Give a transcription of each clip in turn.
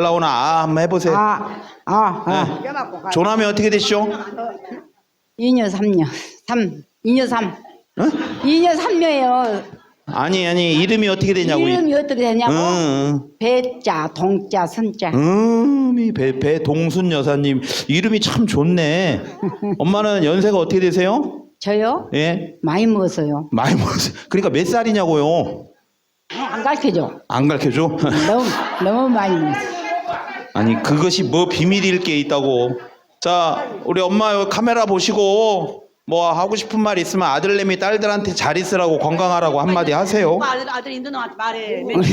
잘 나오나 아 한번 해보세요. 아, 아, 아. 네. 조남이 어떻게 되시죠? 2녀 3녀. 3. 2녀 3. 어? 2녀 3녀예요. 아니 아니 이름이 어떻게 되냐고. 이름이 어떻게 되냐고? 응, 배자, 동자, 선자. 응. 음, 배, 배 동순 여사님 이름이 참 좋네. 엄마는 연세가 어떻게 되세요? 저요? 예, 많이 먹었어요. 많이 먹었어요. 그러니까 몇 살이냐고요? 안 가르쳐줘. 안 가르쳐줘? 너무, 너무 많이 먹었어요. 아니 그것이 뭐 비밀일 게 있다고. 자 우리 엄마 카메라 보시고 뭐 하고 싶은 말 있으면 아들내미 딸들한테 잘 있으라고 건강하라고 한마디 하세요. 아들 아들 있는 놈한테 말해. 맨날.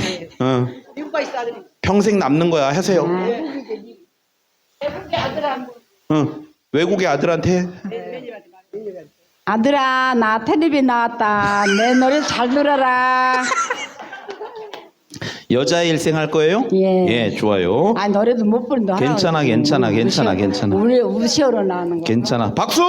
응. 미국 가 있어 아들이. 평생 남는 거야 하세요. 응. 외국의 아들한테 아들아, 나 텔레비 나왔다. 내 노래 잘 들어라. 여자 일생 할 거예요? 예. 예, 좋아요. 아, 노래도 못 부른다. 괜찮아, 괜찮아, 괜찮아, 괜찮아. 우리 우시어로 나오는 거. 괜찮아. 박수!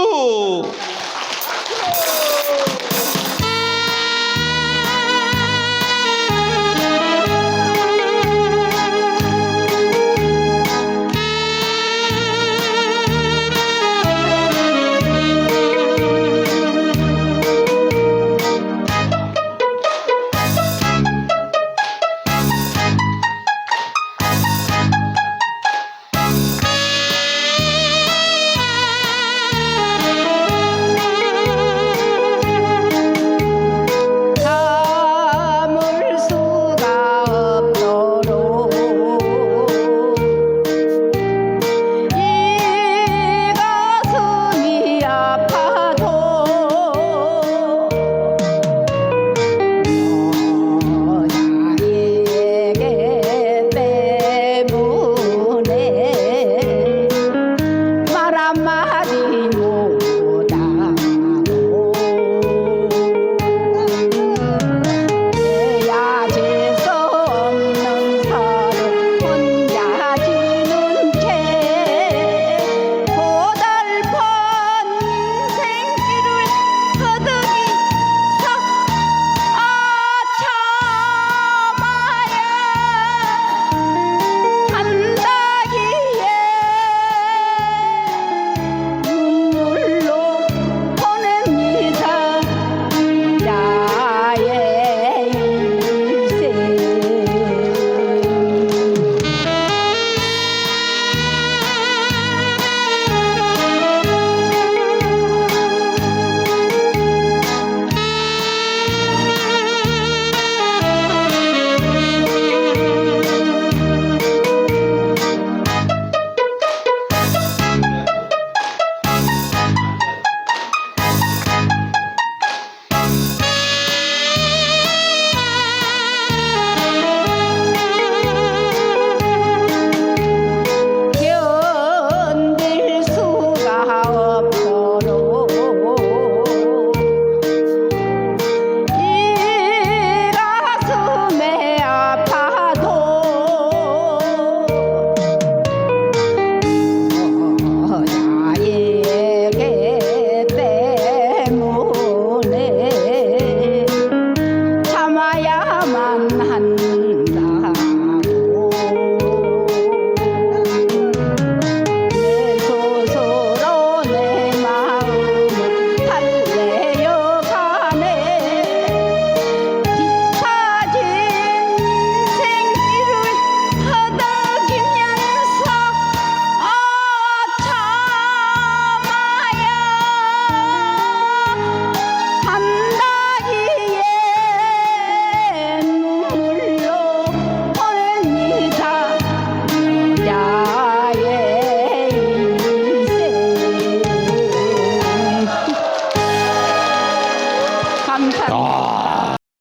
my